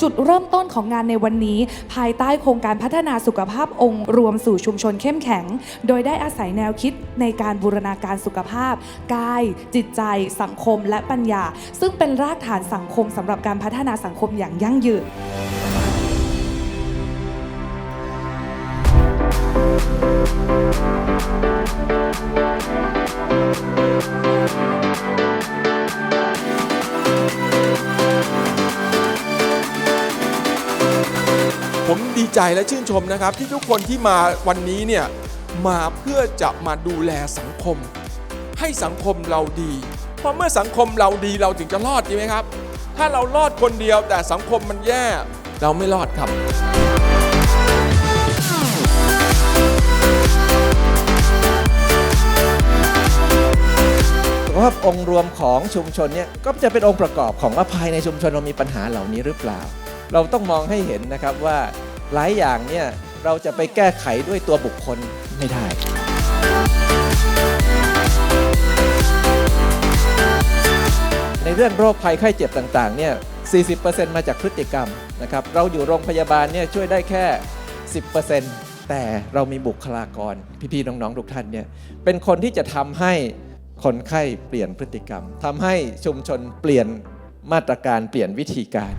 จุดเริ่มต้นของงานในวันนี้ ภายใต้โครงการพัฒนาสุขภาพองค์รวมสู่ชุมชนเข้มแข็ง โดยได้อาศัยแนวคิดในการบูรณาการสุขภาพ กาย จิตใจ สังคมและปัญญา ซึ่งเป็นรากฐานสังคมสำหรับการพัฒนาสังคมอย่างยั่งยืน ผมดีใจและชื่นชมนะครับ ที่ทุกคนที่มาวันนี้เนี่ยมาเพื่อจะมาดูแลสังคม ให้สังคมเราดี เพราะเมื่อสังคมเราดีเราถึงจะรอดจริงไหมครับ ถ้าเรารอดคนเดียวแต่สังคมมันแย่เราไม่รอดครับสุขภาพองค์รวมของชุมชนเนี่ยก็จะเป็นองค์ประกอบของว่าภายในชุมชนเรามีปัญหาเหล่านี้หรือเปล่า เราต้องมองให้เห็นนะครับว่า หลายอย่างเนี่ยเราจะไปแก้ไขด้วยตัวบุคคลไม่ได้ ในเรื่องโรคภัยไข้เจ็บต่างๆเนี่ย 40%มาจากพฤติกรรมนะครับ เราอยู่โรงพยาบาลเนี่ยช่วยได้แค่ 10%แต่เรามีบุคลากร พี่ๆน้องๆทุกท่านเนี่ยเป็นคนที่จะทำให้คนไข้เปลี่ยนพฤติกรรมทำให้ชุมชนเปลี่ยนมาตรการเปลี่ยนวิธีการ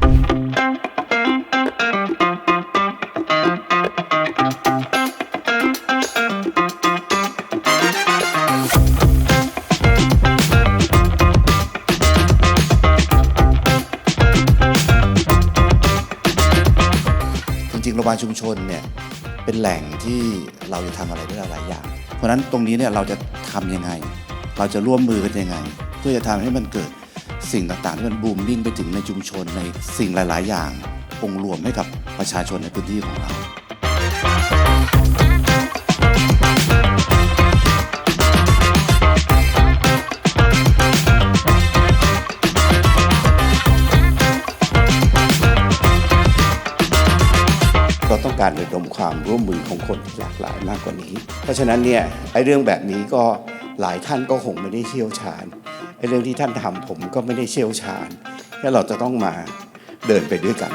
รงพยาบาลชุมชนเนี่ยเป็นแหล่งที่เราจะทำอะไรได้หลายอย่าง เพราะฉะนั้นตรงนี้เนี่ยเราจะทำยังไง เราจะร่วมมือกันยังไง เพื่อจะทำให้มันเกิดสิ่งต่างๆที่มันบูมมิ่งไปถึงในชุมชนในสิ่งหลาย ๆ อย่างองรวมให้กับประชาชนในพื้นที่ของเรา ต้องการระดมความร่วมมือของคนที่หลากหลายมากกว่านี้ เพราะฉะนั้นเนี่ยไอ้เรื่องแบบนี้ก็หลายท่านก็คงไม่ได้เชี่ยวชาญไอ้เรื่องที่ท่านทำผมก็ไม่ได้เชี่ยวชาญแล้วเราจะต้องมาเดินไปด้วยกัน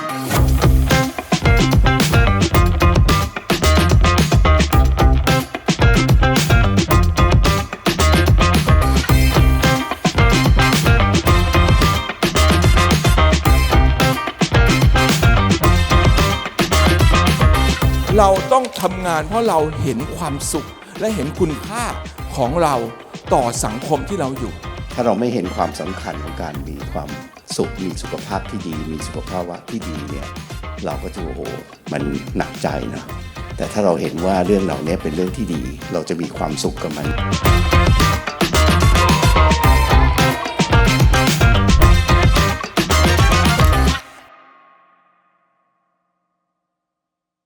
เราต้องทำงานเพราะเราเห็นความสุข และเห็นคุณค่าของเราต่อสังคมที่เราอยู่ ถ้าเราไม่เห็นความสำคัญของการมีความสุขมีสุขภาพที่ดี มีสุขภาวะที่ดีเนี่ยเราก็จะโอ้โหมันหนักใจนะแต่ถ้าเราเห็นว่าเรื่องเหล่านี้เป็นเรื่องที่ดี เราจะมีความสุขกับมัน